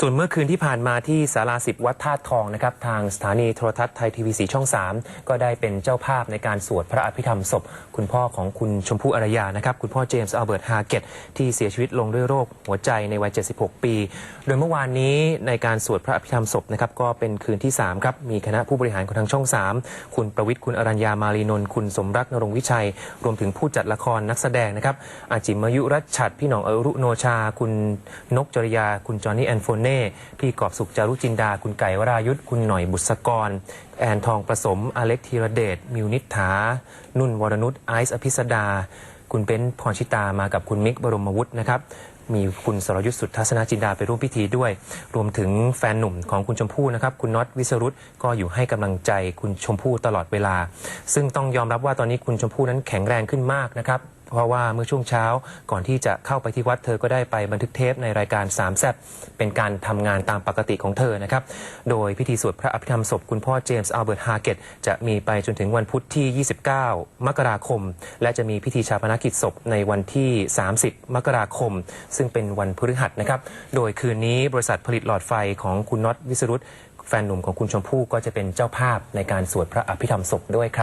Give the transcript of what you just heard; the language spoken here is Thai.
ส่วนเมื่อคืนที่ผ่านมาที่ศาลาสิบวัดธาตุทองนะครับทางสถานีโทรทัศน์ไทยทีวีสีช่อง 3 ก็ได้เป็นเจ้าภาพในการสวดพระอภิธรรมศพ คุณพ่อของคุณชมพู่อารยานะครับคุณพ่อเจมส์อัลเบิร์ตฮาเกตที่เสียชีวิตลงด้วยโรคหัวใจในวัย 76 ปี โดยเมื่อวานนี้ในการสวดพระอภิธรรมศพนะครับก็เป็นคืนที่3ครับมีคณะผู้บริหารของทางช่อง 3 คุณประวิทย์คุณอรัญญามาลีนนท์คุณสมรักนรงวิชัย รวมถึงผู้จัดละครนักแสดงนะครับอาจิมมายุรัชชัดพี่หน้องอรุโนชา คุณนกจริยา คุณจอห์นนี่แอนโฟเนพี่กอบสุขจารุจินดา คุณไก่วรายุทธคุณหน่อยบุษกร แอนทองประสม อเล็กธีรเดช มิวนิษฐา นุ่นวรนุชไอซ์อภิสดา คุณเบนพรชิตามากับคุณมิกบรมวุฒินะครับ มีคุณสรยุทธสุทธัศนจินดาไปร่วมพิธีด้วย รวมถึงแฟนหนุ่มของคุณชมพู่นะครับ คุณน็อตวิสรุตก็อยู่ให้กำลังใจคุณชมพู่ตลอดเวลา ซึ่งต้องยอมรับว่าตอนนี้คุณชมพู่นั้นแข็งแรงขึ้นมากนะครับเพราะว่าเมื่อช่วงเช้าก่อนที่จะเข้าไปที่วัดเธอก็ได้ไปบันทึกเทปในรายการสามแซบเป็นการทำงานตามปกติของเธอนะครับ โดยพิธีสวดพระอภิธรรมศพคุณพ่อเจมส์อัลเบิร์ตฮาเกตจะมีไปจนถึงวันพุธที่ 29 มกราคม และจะมีพิธีชาปนกิจศพในวันที่ 30 มกราคมซึ่งเป็นวันพฤหัสนะครับ โดยคืนนี้บริษัทผลิตหลอดไฟของคุณน็อตวิสรุตแฟนหนุ่มของคุณชมพู่ก็จะเป็นเจ้าภาพในการสวดพระอภิธรรมศพด้วยครับ